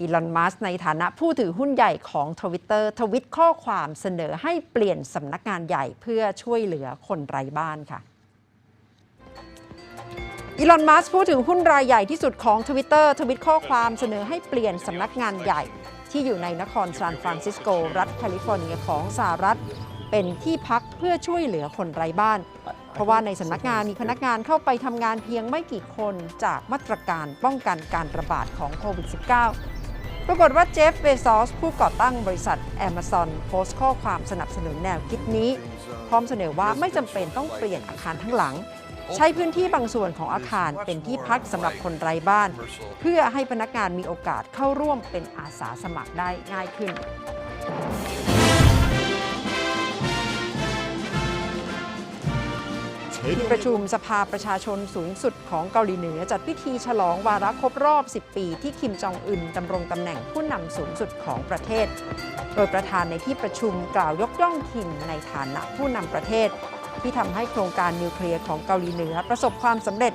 อีลอน มัสในฐานะผู้ถือหุ้นใหญ่ของทวิตเตอร์ทวิตข้อความเสนอให้เปลี่ยนสำนักงานใหญ่เพื่อช่วยเหลือคนไร้บ้านค่ะอีลอน มัสผู้ถือหุ้นรายใหญ่ที่สุดของ Twitter ทวิตข้อความเสนอให้เปลี่ยนสำนักงานใหญ่ที่อยู่ในนครซานฟรานซิสโก รัฐแคลิฟอร์เนียของสหรัฐ เป็นที่พักเพื่อช่วยเหลือคนไร้บ้าน เพราะว่าในสำนักงานมีพนักงานเข้าไปทำงานเพียงไม่กี่คนจากมาตรการป้องกันการระบาดของโควิด -19 ปรากฏว่าเจฟเบซอสผู้ก่อตั้งบริษัท Amazon โพสต์ข้อความสนับสนุนแนวคิดนี้ พร้อมเสนอว่าไม่จำเป็นต้องเปลี่ยนอาคารทั้งหลัง ใช้พื้นที่บางส่วนของอาคารเป็นที่พักสำหรับคนไร้บ้าน เพื่อให้พนักงานมีโอกาสเข้าร่วมเป็นอาสาสมัครได้ง่ายขึ้น ที่ประชุมสภาประชาชนสูงสุดของเกาหลีเหนือ จัดพิธีฉลองวาระครบรอบ 10 ปี ที่คิมจองอึนดำรงตำแหน่งผู้นำสูงสุดของประเทศ โดยประธานในที่ประชุมกล่าวยกย่องคิมในฐานะผู้นำประเทศ ที่ทำให้โครงการนิวเคลียร์ของเกาหลีเหนือประสบความสำเร็จ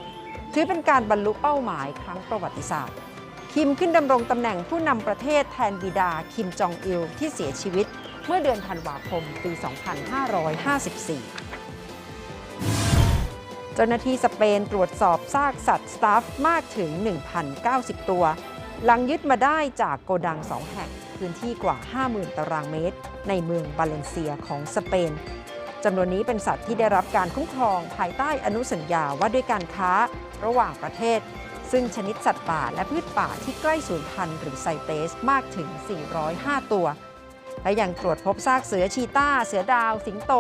ถือเป็นการบรรลุเป้าหมายครั้งประวัติศาสตร์ คิมขึ้นดำรงตำแหน่งผู้นำประเทศแทนบิดาคิมจองอิลที่เสียชีวิต เมื่อเดือนธันวาคมปี 2554 เจ้าหน้าที่สเปนตรวจสอบซากสัตว์สตาฟมากถึง 1,090 ตัว หลังยึดมาได้จากโกดัง2แห่งพื้นที่กว่า 50,000 ตารางเมตร ในเมืองบาเลนเซียของสเปนจำนวนนี้เป็นสัตว์ที่ได้รับการคุ้มครองภายใต้อนุสัญญาว่าด้วยการค้าระหว่างประเทศ ซึ่งชนิดสัตว์ป่าและพืชป่าที่ใกล้สูญพันธุ์หรือไซเตสมากถึง 405 ตัว และยังตรวจพบซากเสือชีต้าเสือดาว สิงโต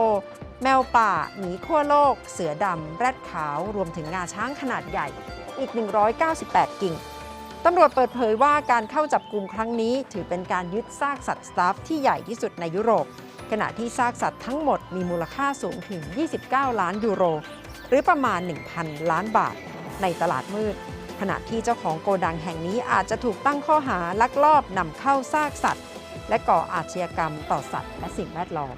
แมวป่า หมีขั้วโลก เสือดำ แรดขาว รวมถึงงาช้างขนาดใหญ่อีก 198 กิ่ง ตำรวจเปิดเผยว่าการเข้าจับกลุ่มครั้งนี้ ถือเป็นการยึดซากสัตว์สตาฟที่ใหญ่ที่สุดในยุโรป ขณะที่ซากสัตว์ทั้งหมดมีมูลค่าสูงถึง 29 ล้านยูโร หรือประมาณ 1,000 ล้านบาท ในตลาดมืด ขณะที่เจ้าของโกดังแห่งนี้อาจจะถูกตั้งข้อหาลักลอบนำเข้าซากสัตว์ และก่ออาชญากรรมต่อสัตว์และสิ่งแวดล้อม